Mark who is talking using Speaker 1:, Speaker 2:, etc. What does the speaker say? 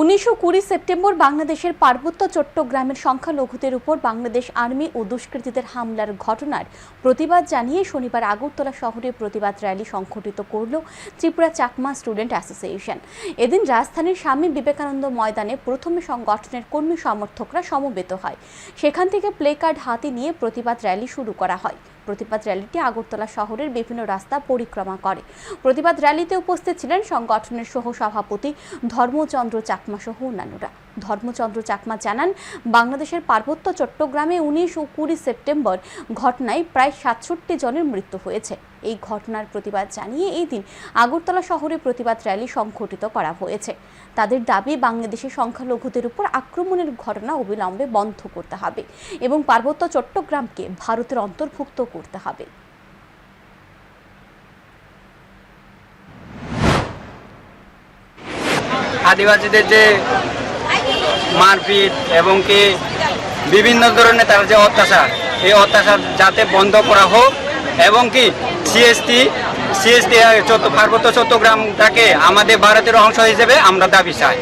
Speaker 1: উনিশ ও কুড়ি সেপ্টেম্বর বাংলাদেশের পার্বত্য চট্টগ্রামের সংখ্যালঘুদের উপর বাংলাদেশ আর্মি ও দুষ্কৃতীদের হামলার ঘটনার প্রতিবাদ জানিয়ে শনিবার আগরতলা শহরে প্রতিবাদ র্যালি সংঘটিত করল ত্রিপুরা চাকমা স্টুডেন্ট অ্যাসোসিয়েশন। এদিন রাজধানীর স্বামী বিবেকানন্দ ময়দানে প্রথমে সংগঠনের কর্মী সমর্থকরা সমবেত হয়। সেখান থেকে প্লে কার্ড হাতে নিয়ে প্রতিবাদ র্যালি শুরু করা হয়। প্রতিবাদ র্যালিটি আগরতলা শহরের বিভিন্ন রাস্তা পরিক্রমা করে। প্রতিবাদ র্যালিতে উপস্থিত ছিলেন সংগঠনের সহ সভাপতি ধর্মচন্দ্র চাকমা সহ অন্যান্যরা। ধর্মচন্দ্র চাকমা জানান, বাংলাদেশের পার্বত্য চট্টগ্রামে উনিশ ও কুড়ি সেপ্টেম্বর ঘটনায় প্রায় সাতষট্টি জনের মৃত্যু হয়েছে। এই ঘটনার প্রতিবাদ জানিয়ে এই দিন আগরতলা শহরে প্রতিবাদ র্যালি সংঘটিত করা হয়েছে। তাদের দাবি বাংলাদেশের সংখ্যালঘুদের উপর আক্রমণের ঘটনা অবিলম্বে বন্ধ করতে হবে এবং পার্বত্য চট্টগ্রামকে ভারতের অন্তর্ভুক্ত করতে হবে।
Speaker 2: আদিবাসীদের যে মারপিট এবং কি বিভিন্ন ধরনের তার যে অত্যাচার, এই অত্যাচার যাতে বন্ধ করা হোক এবং কি সিএসটি সিএসটি পার্বত্য চট্টগ্রামটাকে আমাদের ভারতের অংশ হিসেবে আমরা দাবি চাই।